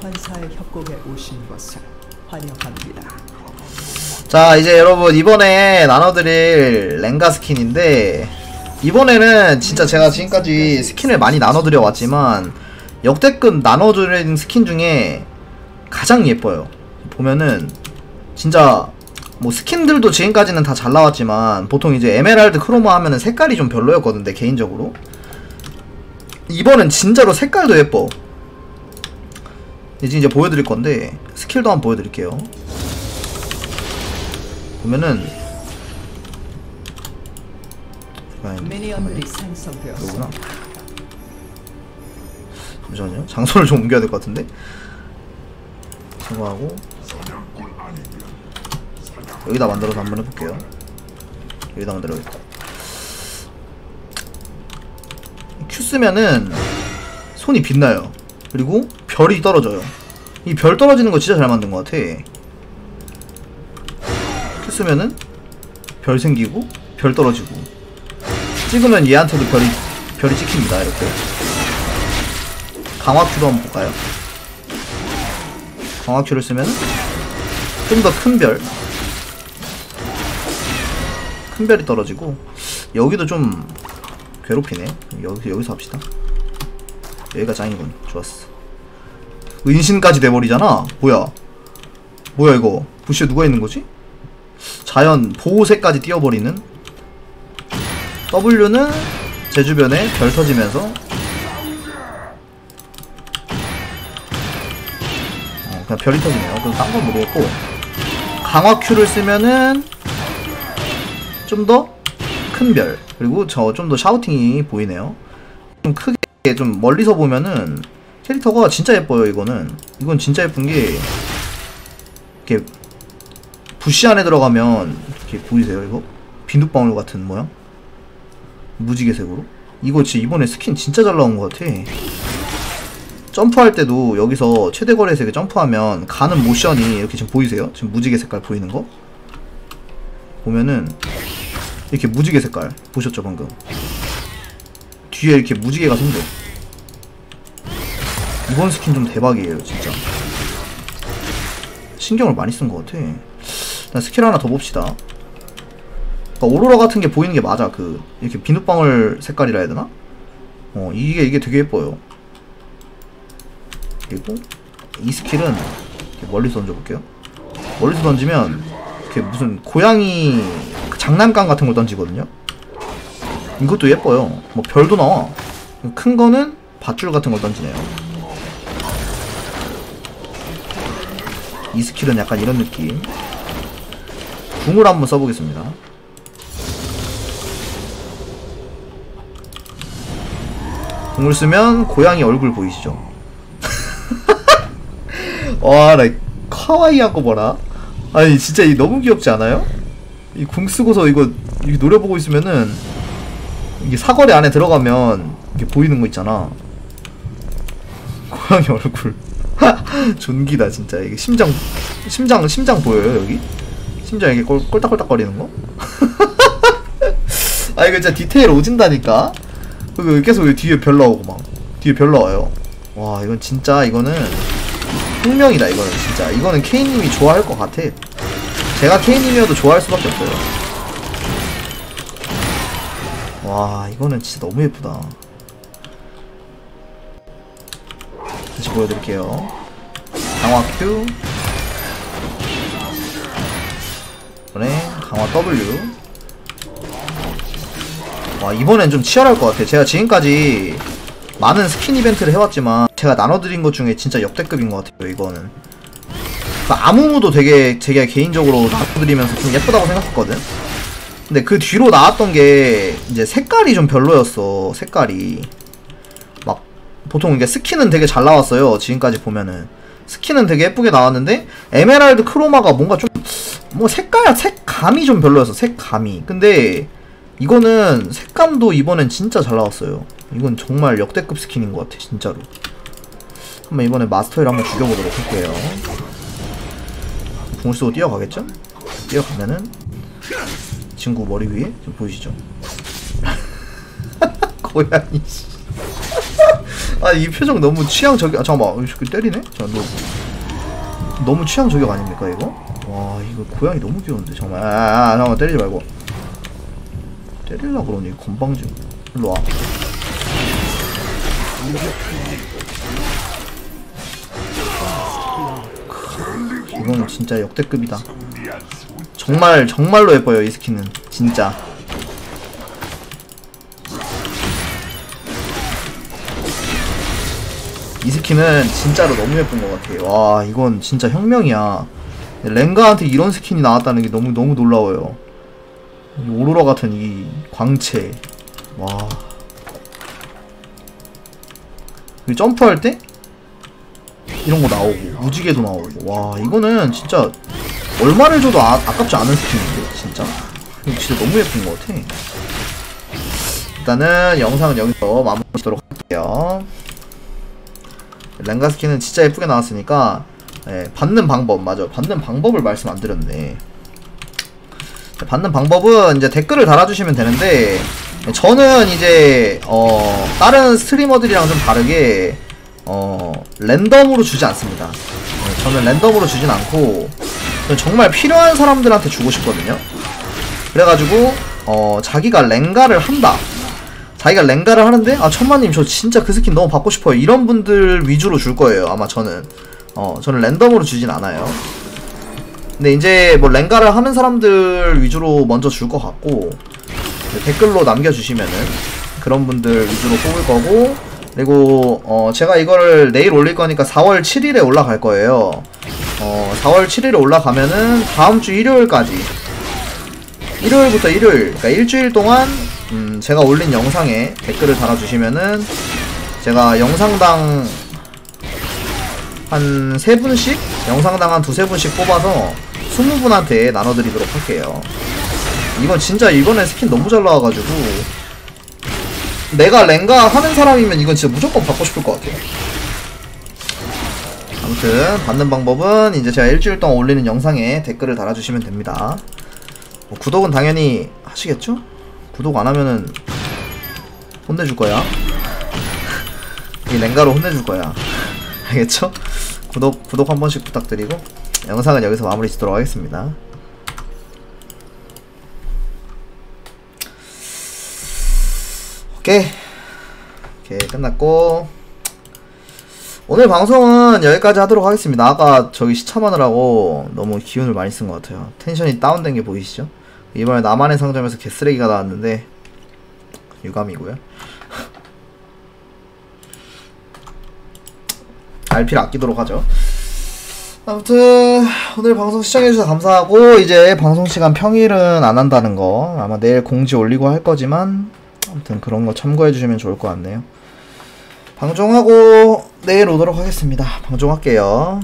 소환사의 협곡에 오신 것을 환영합니다. 자 이제 여러분 이번에 나눠드릴 랭가 스킨인데 이번에는 진짜 제가 지금까지 스킨을 많이 나눠드려 왔지만 역대급 나눠드린 스킨 중에 가장 예뻐요. 보면은 진짜 뭐 스킨들도 지금까지는 다 잘 나왔지만 보통 이제 에메랄드 크로마 하면은 색깔이 좀 별로였거든 내 개인적으로. 이번엔 진짜로 색깔도 예뻐 이제 이제 보여드릴 건데 스킬도 한번 보여드릴게요. 보면은. 이거구나. 잠시만요. 장소를 좀 옮겨야 될 것 같은데? 참고하고 여기다 만들어서 한번 해볼게요. 여기다 만들어야겠다. 큐 쓰면은 손이 빛나요 그리고 별이 떨어져요 이 별 떨어지는 거 진짜 잘 만든 것 같아 큐 쓰면은 별 생기고 별 떨어지고 찍으면 얘한테도 별이 별이 찍힙니다 이렇게 강화큐도 한번 볼까요? 강화큐를 쓰면 좀더 큰 별, 큰 별이 떨어지고 여기도 좀 괴롭히네. 여기 여기서 합시다. 여기가 짱이군. 좋았어. 은신까지 돼버리잖아. 뭐야? 뭐야 이거? 부시에 누가 있는 거지? 자연 보호색까지 띄워버리는 W는 제 주변에 별 터지면서 어, 그냥 별이 터지네요. 그럼 딴건 모르겠고 강화 Q를 쓰면은 좀 더 큰 별 그리고 저 좀 더 샤우팅이 보이네요. 좀 크게 좀 멀리서 보면은 캐릭터가 진짜 예뻐요. 이거는 이건 진짜 예쁜 게 이렇게 부시 안에 들어가면 이렇게 보이세요? 이거 비눗방울 같은 모양? 무지개색으로 이거 진짜 이번에 스킨 진짜 잘 나온 것 같아 점프할 때도 여기서 최대 거리에서 점프하면 가는 모션이 이렇게 지금 보이세요? 지금 무지개 색깔 보이는 거? 보면은 이렇게 무지개 색깔 보셨죠 방금 뒤에 이렇게 무지개가 생겨 이번 스킨 좀 대박이에요 진짜 신경을 많이 쓴 것 같아 일단 스킬 하나 더 봅시다 그러니까 오로라 같은 게 보이는 게 맞아. 그 이렇게 비눗방울 색깔이라 해야 되나? 어 이게 이게 되게 예뻐요. 그리고 이 스킬은 멀리서 던져볼게요. 멀리서 던지면 이렇게 무슨 고양이 그 장난감 같은 걸 던지거든요. 이것도 예뻐요. 뭐 별도 나와. 큰 거는 밧줄 같은 걸 던지네요. 이 스킬은 약간 이런 느낌. 궁을 한번 써보겠습니다. 궁을 쓰면 고양이 얼굴 보이시죠? 와, 나 카와이한 거 봐라. 아니, 진짜 이 너무 귀엽지 않아요? 이 궁 쓰고서 이거 이렇게 노려보고 있으면은 이게 사거리 안에 들어가면 이게 보이는 거 있잖아. 고양이 얼굴. 존기다 진짜 이게 심장 심장 심장 보여요 여기? 심장 이게 꼴, 꼴딱꼴딱거리는 거? 아 이거 진짜 디테일 오진다니까. 그 계속 여기 뒤에 별 나오고 막 뒤에 별 나와요. 와 이건 진짜 이거는 혁명이다 이거는 진짜 이거는 K님이 좋아할 것 같아. 제가 K님이어도 좋아할 수밖에 없어요. 와 이거는 진짜 너무 예쁘다. 다시 보여드릴게요. 강화 Q. 이번에 강화 W. 와 이번엔 좀 치열할 것 같아 제가 지금까지 많은 스킨 이벤트를 해왔지만 제가 나눠드린 것 중에 진짜 역대급인 것 같아요 이거는. 그러니까 아무무도 되게 제가 개인적으로 나눠드리면서 좀 예쁘다고 생각했거든 근데 그 뒤로 나왔던 게 이제 색깔이 좀 별로였어 색깔이. 막 보통 이게 스킨은 되게 잘 나왔어요 지금까지 보면은. 스킨은 되게 예쁘게 나왔는데 에메랄드 크로마가 뭔가 좀 뭐 색깔 색감이 좀 별로였어 색감이. 근데 이거는 색감도 이번엔 진짜 잘 나왔어요. 이건 정말 역대급 스킨인 것 같아 진짜로. 한번 이번에 마스터일 한번 죽여보도록 할게요. 궁을 쓰고 뛰어가겠죠? 뛰어가면은 친구 머리 위에 지금 보이시죠? 고양이 씨. 아이 표정 너무 취향 저격 아 잠깐만 이 새끼 때리네? 자, 너 너무 취향 저격 아닙니까 이거? 와 이거 고양이 너무 귀여운데 정말 아, 아, 아 잠깐만 때리지 말고 때릴라 그러니 건방지 일로 와 이거는 진짜 역대급이다 정말 정말로 예뻐요 이 스킨은 진짜 이 스킨은 진짜로 너무 예쁜 것 같아요. 와, 이건 진짜 혁명이야. 랭가한테 이런 스킨이 나왔다는 게 너무 너무 놀라워요. 이 오로라 같은 이 광채. 와. 그 점프할 때 이런 거 나오고 무지개도 나오고. 와, 이거는 진짜 얼마를 줘도 아, 아깝지 않은 스킨인데 진짜. 진짜 너무 예쁜 것 같아. 일단은 영상은 여기서 마무리 짓도록 할게요. 랭가 스킨은 진짜 예쁘게 나왔으니까 예, 받는 방법 맞아 받는 방법을 말씀 안 드렸네 받는 방법은 이제 댓글을 달아주시면 되는데 저는 이제 어 다른 스트리머들이랑 좀 다르게 어 랜덤으로 주지 않습니다. 예, 저는 랜덤으로 주진 않고 정말 필요한 사람들한테 주고 싶거든요. 그래가지고 어 자기가 랭가를 한다. 자기가 랭가를 하는데 아 천마님 저 진짜 그 스킨 너무 받고 싶어요. 이런 분들 위주로 줄 거예요 아마 저는. 어 저는 랜덤으로 주진 않아요. 근데 이제 뭐 랭가를 하는 사람들 위주로 먼저 줄 것 같고 댓글로 남겨주시면은 그런 분들 위주로 뽑을 거고 그리고 어 제가 이거를 내일 올릴 거니까 4월 7일에 올라갈 거예요 어 4월 7일에 올라가면은 다음 주 일요일까지 일요일부터 일요일 그러니까 일주일 동안 음, 제가 올린 영상에 댓글을 달아주시면은 제가 영상당 한 3분씩? 영상당 한 두세 분씩 뽑아서 20분한테 나눠드리도록 할게요. 이건 진짜 이번에 스킨 너무 잘 나와가지고 내가 랭가 하는 사람이면 이건 진짜 무조건 받고 싶을 것 같아요. 아무튼 받는 방법은 이제 제가 일주일 동안 올리는 영상에 댓글을 달아주시면 됩니다. 뭐 구독은 당연히 하시겠죠? 구독 안 하면은 혼내줄 거야. 이 랭가로 혼내줄 거야. 알겠죠? 구독 구독 한 번씩 부탁드리고 영상은 여기서 마무리 짓도록 하겠습니다. 오케이. 오케이 끝났고 오늘 방송은 여기까지 하도록 하겠습니다. 아까 저기 시참하느라고 너무 기운을 많이 쓴 것 같아요. 텐션이 다운된 게 보이시죠? 이번에 나만의 상점에서 개쓰레기가 나왔는데 유감이고요. RP를 아끼도록 하죠. 아무튼 오늘 방송 시청해주셔서 감사하고 이제 방송 시간 평일은 안 한다는 거 아마 내일 공지 올리고 할 거지만 아무튼 그런 거 참고해 주시면 좋을 것 같네요. 방송하고 내일 오도록 하겠습니다. 방송할게요.